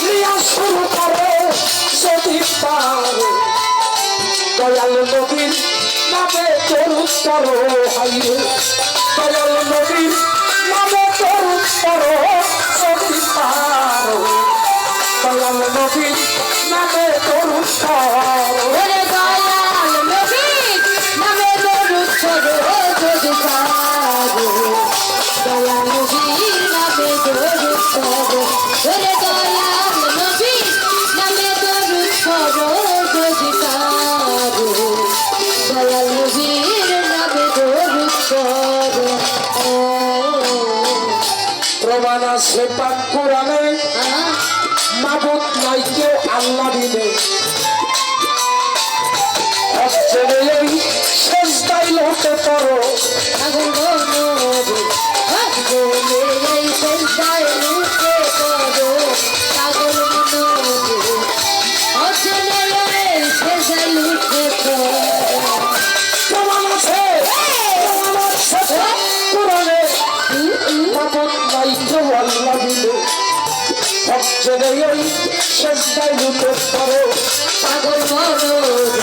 দিয়া শুরু করে যদি পারে, দয়াল নবীর নামে দরুদ করো হাইরে দয়াল নবীর নামে দরুদ করো যদি পারো, দয়াল নবীর নামে দরুদ করো আছে পাক কোরআনে মাবুদ নাই কেউ আল্লাহ দিলে শেষদাই লোকে করো এই শেষদাই লোকে করো পাগল মনোরে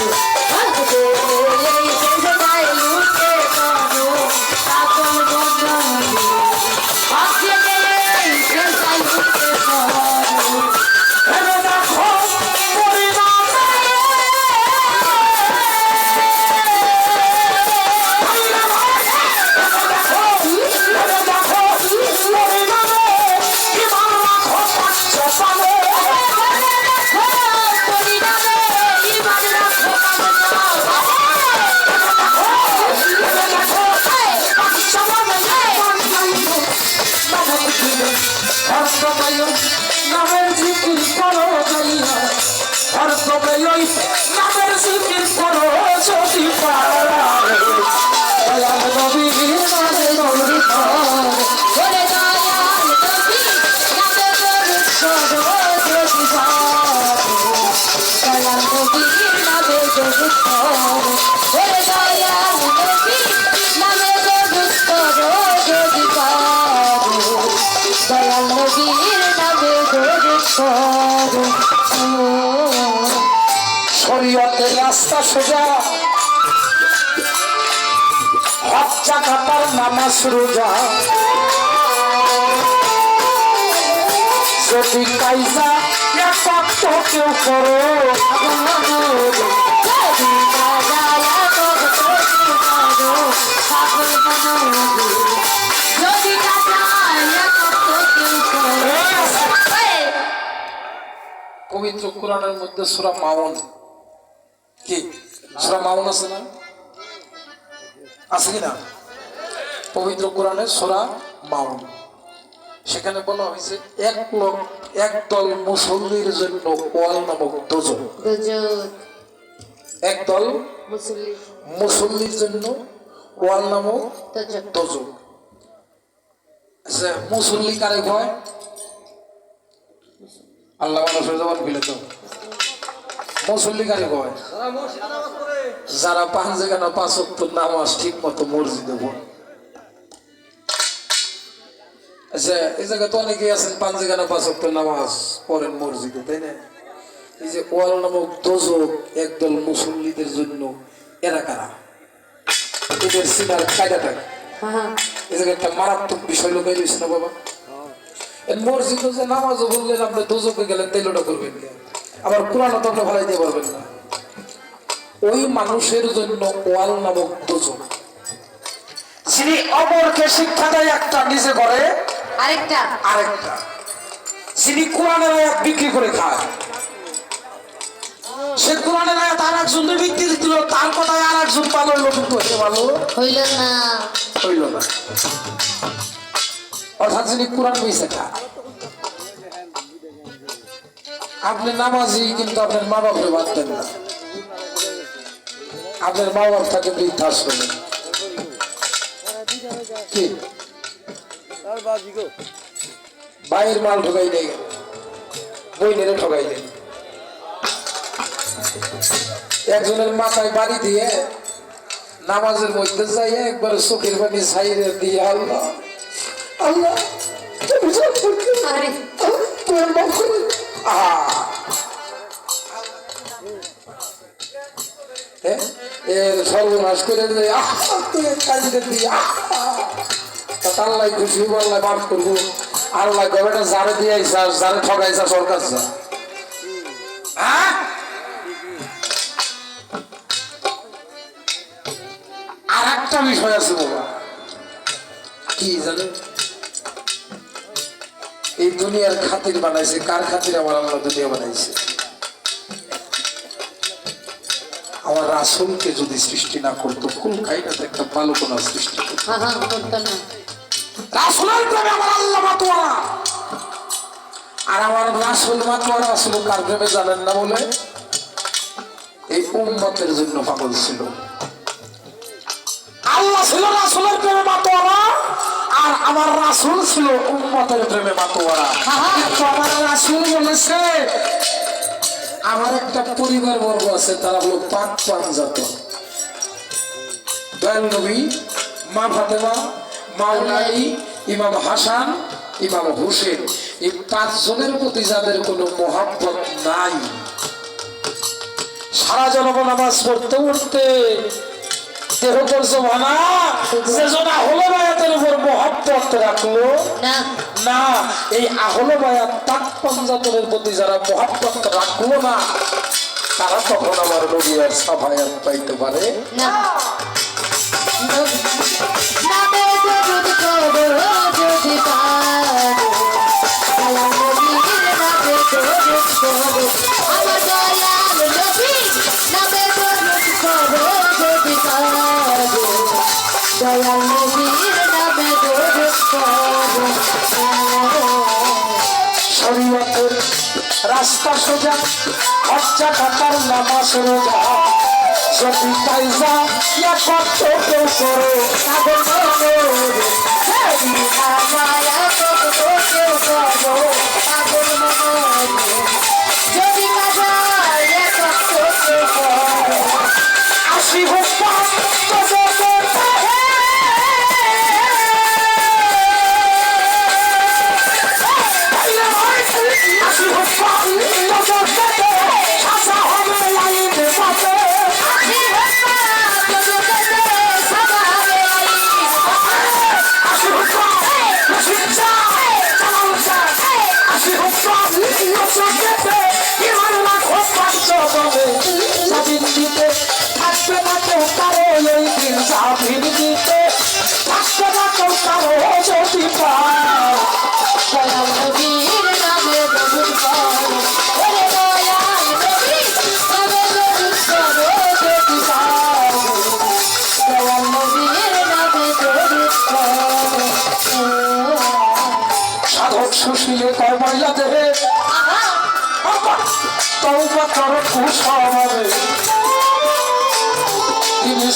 নামের জিকির করো আর তবে ওই নামের জিকির করো যদি পারে। দয়াল নবীর নামে নবী দয়াল শরীয়তের রাস্তা সোজা। হচ্ছা কাতার নামাজ রোজা। যদি কাইজা একাত্ম কেউ করো। কোরআনের মধ্যে সুরা মাউন। কি? সুরা মাউন আছে না? আছে কি না? পবিত্র কোরআনের সুরা মাউন। সেখানে বলা হয়েছে এক লোক একদল মুসল্লির জন্য ওয়াল নামক দোজক একদল মুসল্লির জন্য ওয়াল নামক দোজক আচ্ছা মুসল্লি কারে ভয় আল্লাহ মানুষের জবান ফেলে তো মুসল্লি কারে ভয় যারা পাঁচ জায়গা পাঁচ নামাজ ঠিক মতো মসজিদে পড়ে। আচ্ছা এই জায়গায় তো অনেকেই আছেন পাঁচ জায়গা পাঁচ নামাজ পড়েন মসজিদে তাই না? এই যে ওয়াল নামক দোজক একদল মুসল্লিদের জন্য এরা কারা? এদের সিনার কায়দা থাকে। এই জায়গায় একটা মারাত্মক বিষয় লোকাই রয়েছে না বাবা? মসজিদে যে নামাজও বললেন আপনি দোজকে গেলেন তেলোটা করবেন কে? আবার কোরআন তো আপনি ভালাই দিয়ে পারবেন না। ওই মানুষের জন্য ওয়াল নামক দোজক যিনি অপরকে শিক্ষা দেয় একটা নিজে করে আরেকটা। আরেকটা। যিনি কোরআনের আয়াত বিক্রি করে খায়। সে কোরআনের আয়াত আর একজনের বিক্রি দিল তার কথায় আর একজন পাগল লোক হতে পারল হইল না। হইল না। অর্থাৎ যিনি কোরআন মিশে খায় আপনি নামাজি, কিন্তু আপনার মা বাপরে বাদ দেন না। আপনার মা বাপ থাকে বৃদ্ধাশ্রমে। কি? বাইরের মাল ঢোকাই নেই বই নেড়ে ঠকাই নেই একজনের মাথায় বাড়ি দিয়ে নামাজের মধ্যে যাই একবার চোখের পানি সাইরে দিয়ে আল্লাহ। আল্লাহ তুমি সম্পর্কে আরে সর্বনাশ করে দে আহ তুই কাজ আহ আল্লাহ খুশি হব আল্লাহ মাফ করব। আল্লাহ গবেটা যারে দিয়ে আইসাস যারে ঠকাইছা সরকার যা। হ্যাঁ? আর একটা বিষয় আছে বাবা। কি জানেন এই দুনিয়ার খাতির বানাইছে। কার খাতির? আমার আল্লাহ দুনিয়া বানাইছে। আমার রাসুলকে যদি সৃষ্টি না করতো কুল কাইটাতে একটা ভালো কোন সৃষ্টি করতো? করতো না। রাসুলের প্রেমে আমার আল্লাহ মাতোয়ারা আর আমার রাসুল মাতোয়ারা আসলে কার প্রেমে জানেন না বলে? এই উম্মতের জন্য পাগল ছিল। আল্লাহ ছিল রাসুলের প্রেমে মাতোয়ারা আর আমার রাসুল ছিল উম্মতের প্রেমে মাতোয়ারা। কিন্তু আমার রাসুল বলেছে আমার একটা পরিবার বর্গ আছে তারা হলো পাক পাঞ্জাত দয়াল নবী মা ফাতেমা মাওলানি ইমাম হাসান ইমাম হোসেন। এই পাঁচজনের প্রতি যাদের কোনো মহাব্বত নাই। সারা জনগণ নামাজ পড়তে পড়তে দেহ করছ ভানা যে জনা হলো বায়াতের উপর মহাব্বত রাখল। না। না এই আহলো বায়াত তাক পঞ্জাতনের প্রতি যারা মহাব্বত রাখল না তারা তখন আমার নবী আর সাফায়াত পাইতে পারে। না রাস্তা সোজা খরচা টাকার নামাজ রোজা। যদি যা ইয়া কত কেউ করো সাগর I should have fought.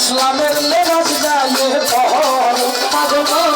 ইসলামের লেবাস গায়ে পর আগমন